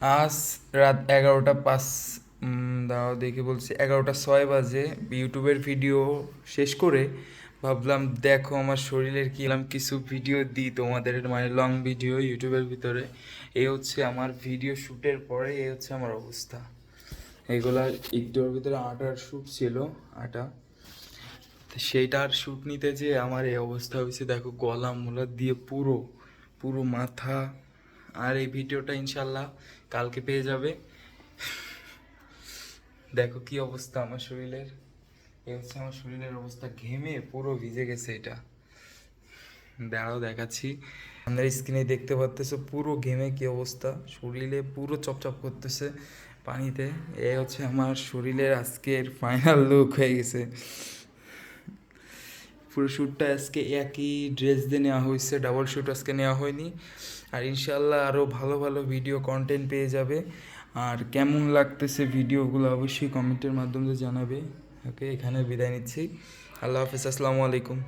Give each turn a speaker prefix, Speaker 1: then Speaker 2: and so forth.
Speaker 1: আজ রাত এগারোটা পাঁচ দাও দেখে বলছি, এগারোটা ছয় বাজে। ইউটিউবের ভিডিও শেষ করে ভাবলাম, দেখো আমার শরীরের কি কিছু ভিডিও দিই তোমাদের মানে লং ভিডিও ইউটিউবের ভিতরে। এই হচ্ছে আমার ভিডিও শ্যুটের পরে এই হচ্ছে আমার অবস্থা। এগুলা একটুর ভিতরে আটার শ্যুট ছিল, আটা। সেইটার শ্যুট নিতে যে আমার এই অবস্থা হয়েছে, দেখো গলা মোলা দিয়ে পুরো পুরো মাথা আর এই ভিডিওটা ইনশাল্লাহ কালকে পেয়ে যাবে। দেখো কি অবস্থা আমার শরীরের। এই হচ্ছে আমার শরীরের অবস্থা ঘেমে পুরো ভিজে গেছে এটা। দাঁড়াও দেখাচ্ছি। আপনার স্ক্রিনে দেখতে পাচ্তেছো পুরো ঘেমে কি অবস্থা। শরীরে পুরো চপচপ করতেছে পানিতে। এ হচ্ছে আমার শরীরের আজকের ফাইনাল লুক হয়ে গেছে। পুরো শ্যুটটা আজকে একই ড্রেস দিয়ে নেওয়া হয়েছে ডাবল শ্যুট আজকে নেওয়া হয়নি। আর ইনশাল্লাহ আরও ভালো ভালো ভিডিও কন্টেন্ট পেয়ে যাবে। আর কেমন লাগতেছে ভিডিওগুলো অবশ্যই কমেন্টের মাধ্যমে জানাবে। ওকে এখানে বিদায় নিচ্ছি। আল্লাহ হাফিজ, আসসালামু আলাইকুম।